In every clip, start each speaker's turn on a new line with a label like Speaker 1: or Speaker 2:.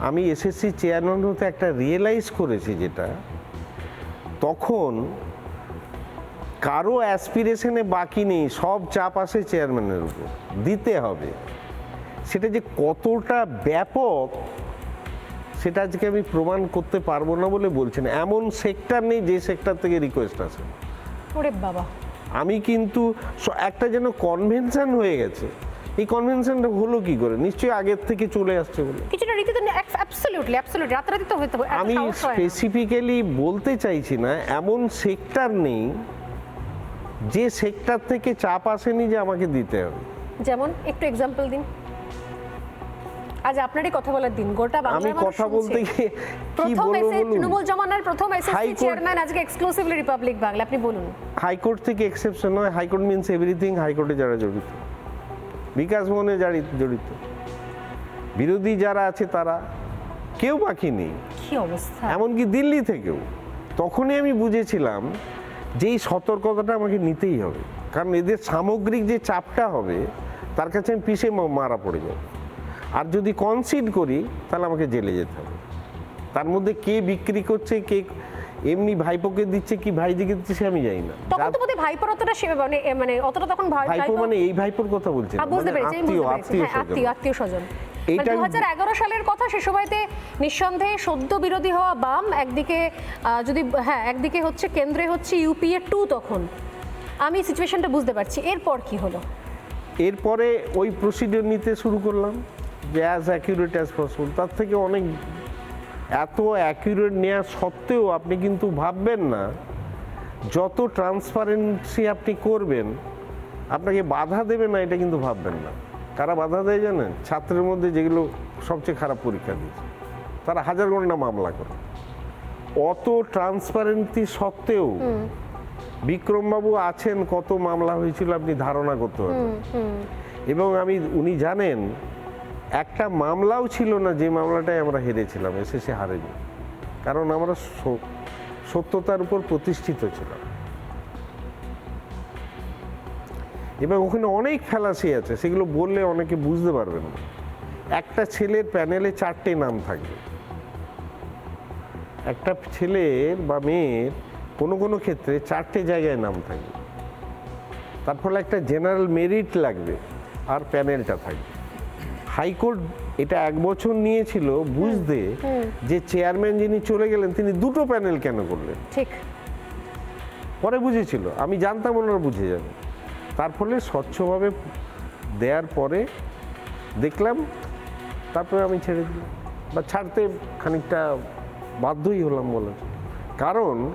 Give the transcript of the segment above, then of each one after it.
Speaker 1: আমি SSC chairman হতে একটা রিয়েলাইজ করেছি যেটা তখন কারও অ্যাসপিরেশনে বাকি নেই সব চাপ আসে চেয়ারম্যানের উপর। দিতে হবে। সেটা যে কতটা ব্যাপক সেটা আজকে আমি প্রমাণ করতে পারব না বলে বলছেন এমন সেক্টর নেই যে সেক্টর থেকে রিকোয়েস্ট আসে।
Speaker 2: ওরে বাবা।
Speaker 1: আমি কিন্তু একটা যেন কনভেনশন হয়ে গেছে। এই কনভেনশনটা হলো কি করে? নিশ্চয়ই আগের থেকে চলে আসছে বলে।
Speaker 2: কিছুটা রীতিতে অ্যাবসলিউটলি অ্যাবসলিউটলি রাতারাতি তো হতে
Speaker 1: আমি। স্পেসিফিক্যালি বলতে চাইছি না এমন সেক্টর নেই যে সেক্টর থেকে চাপ আসেনি যে আমাকে দিতে হবে।
Speaker 2: যেমন একটু এক্সাম্পল দিন। আজ আপনারই কথা বলার দিন গোটা বাংলার
Speaker 1: আমি কথা বলতে গিয়ে কি
Speaker 2: প্রথম
Speaker 1: বলব
Speaker 2: এসে তৃণমূল জমানার প্রথম এসএসসি চেয়ারম্যান আজকে এক্সক্লুসিভলি রিপাবলিক বাংলা আপনি বলুন।
Speaker 1: হাইকোর্ট থেকে এক্সেপশন হয় হাইকোর্ট মিনস এভরিথিং হাইকোর্টে যারা জড়িত। বিকাশ ভবনে জড়িত। বিরোধী যারা আছে তারা কেউ বাকি নেই।
Speaker 2: অবস্থা?
Speaker 1: এমনকি দিল্লি থেকেও। তখনই আমি বুঝেছিলাম যে এই সতর্কতাটা আমাকে নিতেই হবে। কারণ এদের সামগ্রিক যে চাপটা হবে তার কাছে আমি পিছিয়ে মারা পড়ে যাব। আর যদি কনসিড করি তাহলে আমাকে জেলে যেতে হবে। তার মধ্যে কে বিক্রি করছে কে এমনি ভাইপোকে দিচ্ছে কি ভাইজিকে দিচ্ছে সে আমি জানি না।
Speaker 2: তখন তো বোধহয় ভাইপোর অতটা সে- মানে মানে অতটা তখন ভাই
Speaker 1: ভাইপো মানে এই ভাইপোর কথা বলছি
Speaker 2: বুঝতে
Speaker 1: মানে
Speaker 2: পেরেছি আমি
Speaker 1: আত্মীয়
Speaker 2: বুঝতে পেরেছি।
Speaker 1: আত্মীয়
Speaker 2: হ্যাঁ আত্মীয় স্বজন। দু হাজার এগারো সালের কথা সে সময়তে নিঃসন্দেহে সদ্য বিরোধী হওয়া বাম একদিকে যদি হ্যাঁ একদিকে হচ্ছে কেন্দ্রে হচ্ছে ইউপিএ টু তখন। আমি সিচুয়েশনটা বুঝতে পারছি। এরপর কি হলো?
Speaker 1: এরপরে ওই প্রসিডিওর নিতে শুরু করলাম যে অ্যাজ অ্যাকিউরেট অ্যাজ পসিবল তার থেকে অনেক এত অ্যাকিউরেট নেওয়া সত্ত্বেও আপনি কিন্তু ভাববেন না। যত ট্রান্সপারেন্সি আপনি করবেন আপনাকে বাধা দেবে না এটা কিন্তু ভাববেন না। কারা বাধা দেয় জানেন? ছাত্রের মধ্যে যেগুলো সবচেয়ে খারাপ পরীক্ষা দিয়েছে। তারা হাজার ঘণ্টা মামলা করে। অত ট্রান্সপারেন্সি সত্ত্বেও বিক্রমবাবু আছেন কত মামলা হয়েছিল আপনি ধারণা করতে পারবেন। এবং আমি উনি জানেন একটা মামলাও ছিল না, যে মামলাটাই আমরা হেরেছিলাম এসএসসি হারেনি। কারণ আমরা সত্যতার উপর প্রতিষ্ঠিত ছিলাম। এবং ওখানে অনেক ফেলাসি আছে, সেগুলো বললে অনেকে বুঝতে পারবেন না। একটা ছেলের প্যানেলে চারটে নাম থাকবে একটা ছেলের বা মেয়ের কোনো কোনো ক্ষেত্রে চারটে জায়গায় নাম থাকবে তার ফলে একটা জেনারেল মেরিট লাগবে, আর প্যানেলটা থাকবে। হাইকোর্ট এটা এক বছর নিয়েছিল বুঝতে যে চেয়ারম্যান যিনি চলে গেলেন তিনি দুটো প্যানেল কেন করলেন?
Speaker 2: ঠিক।
Speaker 1: পরে বুঝেছিল। আমি জানতাম ওনারা বুঝে যাবে। তার ফলে স্বচ্ছভাবে দেওয়ার পরে দেখলাম তারপরে আমি ছেড়ে দিলাম বা ছাড়তে খানিকটা বাধ্যই হলাম বলে। কারণ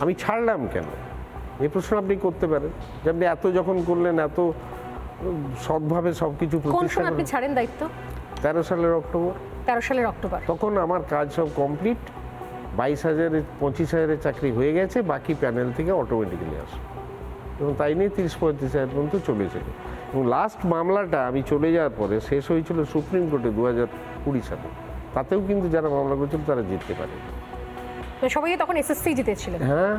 Speaker 1: আমি ছাড়লাম কেন? এই প্রশ্ন আপনি করতে পারেন যে আপনি এত যখন করলেন এত সৎভাবে সব কিছু
Speaker 2: কোন সময় আপনি ছাড়েন দায়িত্ব?
Speaker 1: তেরো সালের অক্টোবর।
Speaker 2: তেরো সালের অক্টোবর।
Speaker 1: তখন আমার কাজ সব কমপ্লিট। বাইশ হাজারের পঁচিশ হাজারের চাকরি হয়ে গেছে বাকি প্যানেল থেকে অটোমেটিক্যালি আসে। এবং তাই নিয়ে তিরিশ পঁয়ত্রিশ হাজার পর্যন্ত চলেছিল এবং লাস্ট মামলাটা আমি চলে যাওয়ার পরে শেষ হয়েছিল সুপ্রিম কোর্টে দু হাজার কুড়ি সালে। তাতেও কিন্তু যারা মামলা করেছিল তারা জিততে পারে
Speaker 2: সবাই তখন এসএসসি জিতেছিলেন?
Speaker 1: হ্যাঁ।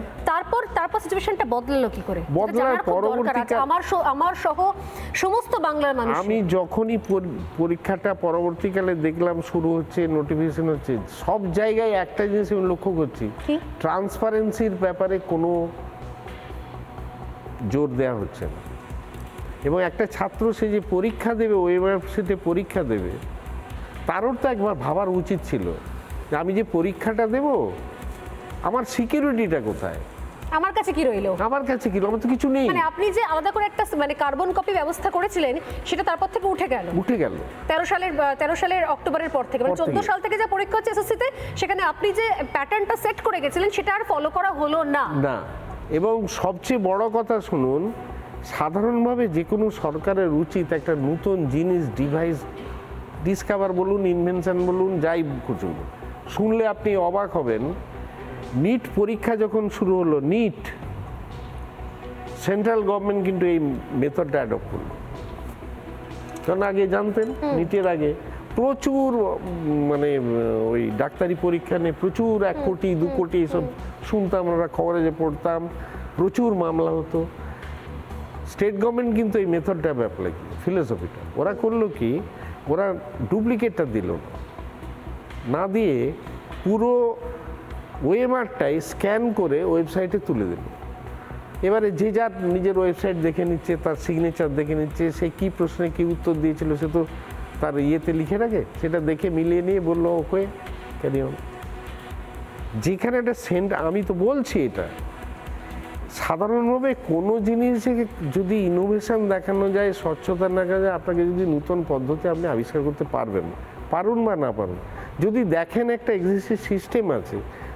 Speaker 2: তারপর তারপর সিচুয়েশনটা বদলালো কি করে?
Speaker 1: বদলার। পরবর্তীকাল-
Speaker 2: আমার আমার সহ সমস্ত বাংলার মানুষ।
Speaker 1: আমি যখনই পরীক্ষাটা পরবর্তীকালে দেখলাম শুরু হচ্ছে নোটিফিকেশন হচ্ছে সব জায়গায় একটা জিনিস আমি লক্ষ্য করছি। ট্রান্সপারেন্সির ব্যাপারে কোনো জোর দেওয়া হচ্ছে না। এবং একটা ছাত্র সে যে পরীক্ষা দেবে ওয়েবসাইটে পরীক্ষা দেবে তারও তো একবার ভাবার উচিত ছিল যে আমি যে পরীক্ষাটা দেব আমার সিকিউরিটিটা কোথায়?
Speaker 2: আমার কাছে কি রইল?
Speaker 1: আমার কাছে কি আমার তো কিছু নেই।
Speaker 2: মানে আপনি যে আলাদা করে একটা মানে কার্বন কপি ব্যবস্থা করেছিলেন সেটা তারপর থেকে উঠে গেল।
Speaker 1: উঠে গেল।
Speaker 2: তেরো সালের তেরো সালের অক্টোবরের পর থেকে মানে চোদ্দ। সাল থেকে যে পরীক্ষা হচ্ছে এসএসসিতে সেখানে আপনি যে প্যাটার্নটা সেট করে গেছিলেন সেটা আর ফলো করা হলো না।
Speaker 1: না। এবং সবচেয়ে বড় কথা শুনুন সাধারণভাবে যে কোনো সরকারের উচিত একটা নতুন জিনিস ডিভাইস ডিসকাভার বলুন ইনভেনশন বলুন যাই কিছু শুনলে আপনি অবাক হবেন নিট পরীক্ষা যখন শুরু হলো নিট সেন্ট্রাল গভর্নমেন্ট কিন্তু এই মেথডটা অ্যাডপ্ট করল। কারণ আগে জানতেন নিটের আগে প্রচুর মানে ওই ডাক্তারি পরীক্ষা নিয়ে প্রচুর এক কোটি দু কোটি এসব শুনতাম আমরা খবরে যে পড়তাম প্রচুর মামলা হতো। স্টেট গভর্নমেন্ট কিন্তু এই মেথডটা অ্যাপ্লাই ফিলোসফিটা ওরা করল কি ওরা ডুপ্লিকেটটা দিল না দিয়ে পুরো ওয়েমারটাই স্ক্যান করে ওয়েবসাইটে তুলে দিল। এবারে যে যার নিজের ওয়েবসাইট দেখে নিচ্ছে, তার সিগনেচার দেখে নিচ্ছে, সে কি প্রশ্নে কি উত্তর দিয়েছিল সে তো তার ইয়েতে লিখে রাখে, সেটা দেখে মিলিয়ে নিয়ে বলল, ওকে ক্যারি অন যেখানে একটা সেন্ট আমি তো বলছি এটা। সাধারণভাবে কোনো জিনিসে যদি ইনোভেশন দেখানো যায়, স্বচ্ছতা দেখা যায়, আপনাকে যদি নূতন পদ্ধতি আপনি আবিষ্কার করতে পারবেন, পারুন বা না পারুন। যদি দেখেন একটা এক্সিস্টিং সিস্টেম আছে